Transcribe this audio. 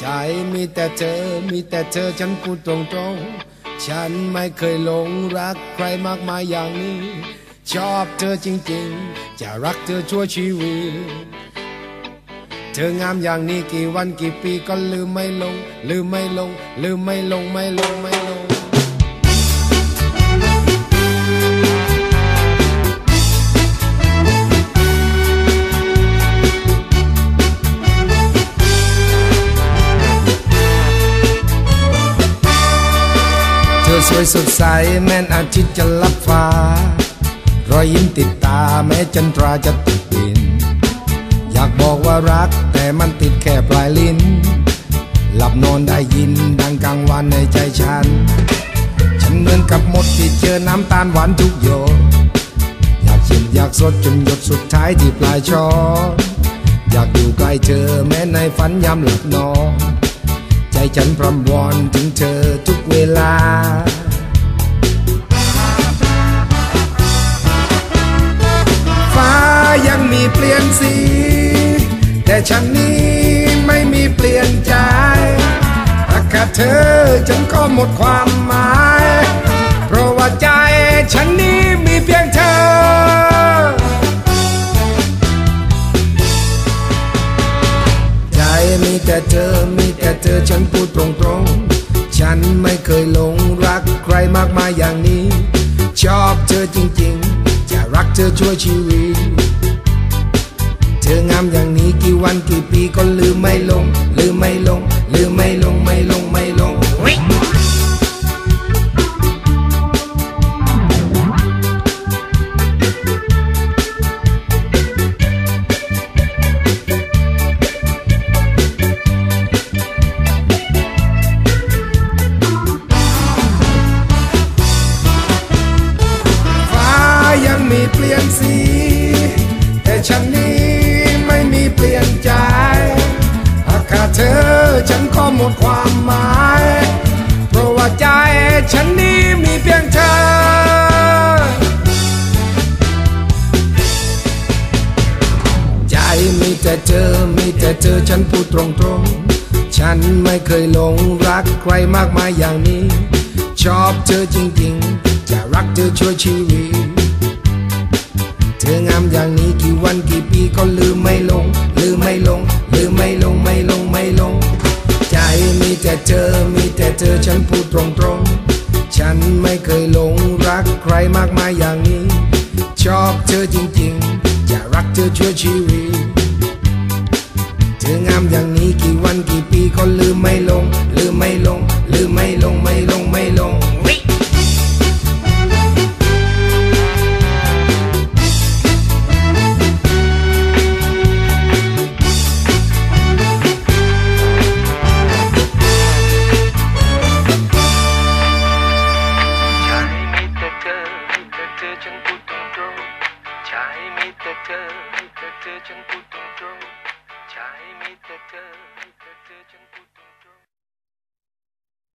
ใจมีแต่เธอ มีแต่เธอฉันพูดตรงๆ ฉันไม่เคยหลงรักใครมากมายอย่างนี้ ชอบเธอจริงๆ จะรักเธอชั่วชีวิต เธองามอย่างนี้กี่วันกี่ปีก็ลืมไม่ลง ลืมไม่ลง ลืมไม่ลงไม่ลงไม่ สวยสดใสแม้นอาทิตย์จะลับฟ้ารอยยิ้มติดตาแม้จันทราจะติดดิน อยากบอกว่ารักแต่มันติดแค่ปลายลิ้น หลับนอนได้ยินดังกลางวันในใจฉัน ฉันเหมือนกับมดที่เจอน้ำตาลหวานทุกโยอยากชิมอยากสดจนหยดสุดท้ายที่ปลายช้อนอยากอยู่ใกล้เธอแม้ในฝันยามหลับนอน ใจฉันพรำวอนถึงเธอ มีเปลี่ยนสี แต่ฉันนี้ไม่มีเปลี่ยนใจถ้าขาดเธอฉันก็หมดความหมาย เพราะว่าใจฉันนี้มีเพียงเธอใจมีแต่เธอ มีแต่เธอ ฉันพูดตรงๆ ฉันไม่เคยหลงรักใครมากมายอย่างนี้ ชอบเธอจริงๆ จะรักเธอช่วยชีวิต ธองามอย่างนี้กี่วันกี่ปีก็ลืมไม่ลง ลืมไม่ลง ลืมไม่ลงไม่ลงไม่ลงฟ้ายังมีเปลี่ยนสี นก็หมดความหมาย เพราะว่าใจฉันนี้มีเพียงเธอ ใจมีแต่เธอมีแต่เธอฉันพูดตรงๆ ฉันไม่เคยหลงรักใครมากมายอย่างนี้ ชอบเธอจริงๆ จะรักเธอช่วยชีวิตเธองามอย่างนี้กี่วันกี่ปีก็ลืมไม่ลง ลืมไม่ลง ลืมไม่ลงไม่ลงไม่ลง แต่เธอมีแต่เธอฉันพูดตรงๆ ฉันไม่เคยหลงรักใครมากมายอย่างนี้ ชอบเธอจริงๆ จะรักเธอช่วชีวิต เธองามอย่างนี้กี่วันกี่ปีก็ลืมไม่ลง ลืมไม่ลง ลืมไม่ลงไม่ลงไม่ลง ธอฉันพูดตรงๆใช่มีแต่เธอมีแต่เธอฉันพูด